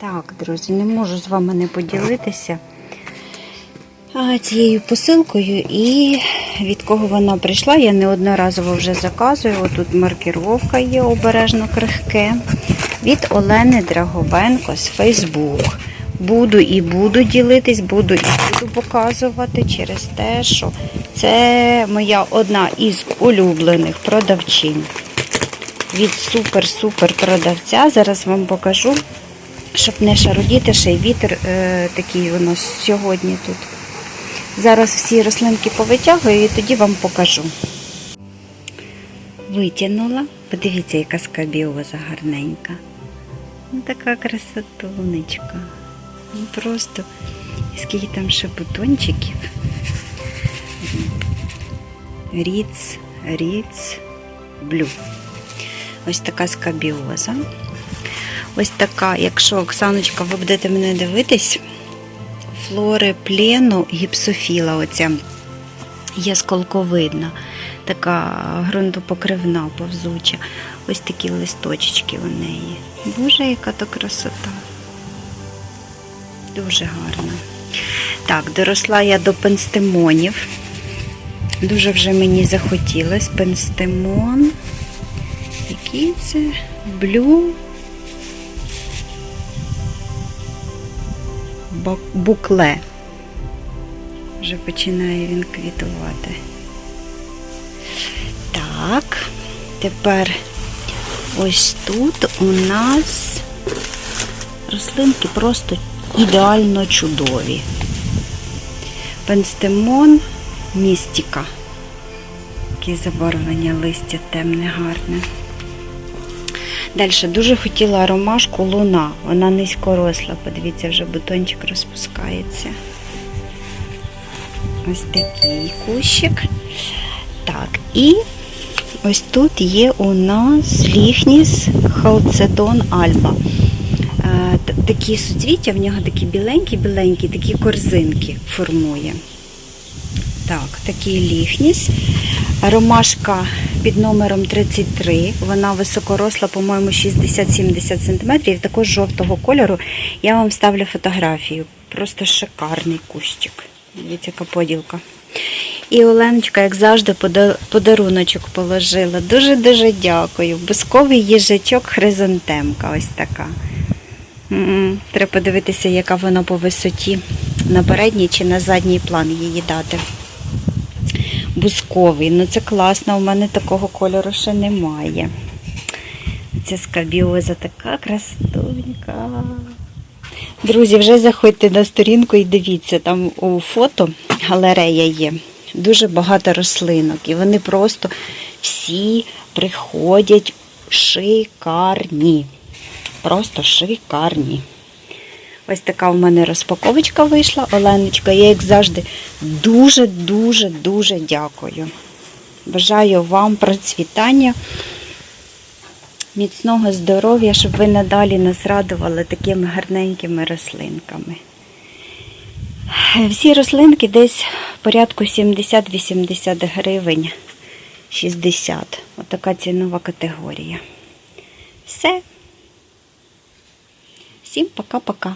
Так, друзі, не можу з вами не поділитися цією посилкою і від кого вона прийшла. Я неодноразово вже заказую. Отут маркіровка є обережно крихке. Від Олени Драговенко з Фейсбук. Буду і буду ділитись, буду і буду показувати через те, що це моя одна із улюблених продавчин. Від супер-супер продавця. Зараз вам покажу, щоб не шарудіти, ще й вітер е, такий у нас сьогодні тут. Зараз всі рослинки повитягую і тоді вам покажу. Витягнула. Подивіться, яка скабіоза гарненька. Ну, така красотунечка. Ну, просто скільки там ще бутончиків. Ріц, ріц, блю. Ось така скабіоза. Ось така, якщо Оксаночка, ви будете мене дивитись, флори плену гіпсофіла, оця є сколковидна, така ґрунтопокривна, повзуча. Ось такі листочки у неї. Боже, яка то красота. Дуже гарно. Так, доросла я до пенстемонів. Дуже вже мені захотілось пенстемон. Який це? Блю. Букле. Вже починає він квітувати. Так, тепер ось тут у нас рослинки просто ідеально чудові. Пенстемон містіка. Таке забарвлення листя темне, гарне. Далі дуже хотіла ромашку луна. Вона низькоросла. Подивіться, вже бутончик розпускається. Ось такий кущик. Так, і ось тут є у нас ліхніс халцедон альба. Е, Такі суцвіття, в нього такі біленькі-біленькі, такі корзинки формує. Так, такий ліхніс. Ромашка під номером 33. Вона високоросла, по-моєму, 60-70 см. Також жовтого кольору. Я вам ставлю фотографію. Просто шикарний кущик. Дивіться, яка поділка. І Оленочка, як завжди, подаруночок положила. Дуже-дуже дякую. Бусковий їжачок хризантемка. Ось така. Треба подивитися, яка вона по висоті. На передній чи на задній план її дати. Бусковий. Ну це класно, у мене такого кольору ще немає. Ця скабіоза така красотонька. Друзі, вже заходьте на сторінку і дивіться, там у фото галерея є. Дуже багато рослинок. І вони просто всі приходять шикарні. Просто шикарні. Ось така в мене розпаковочка вийшла. Оленочка, я, як завжди, дуже-дуже дуже дякую. Бажаю вам процвітання, міцного здоров'я, щоб ви надалі нас радували такими гарненькими рослинками. Всі рослинки десь порядку 70-80 гривень, 60. Отака цінова категорія. Все. Всім пока-пока.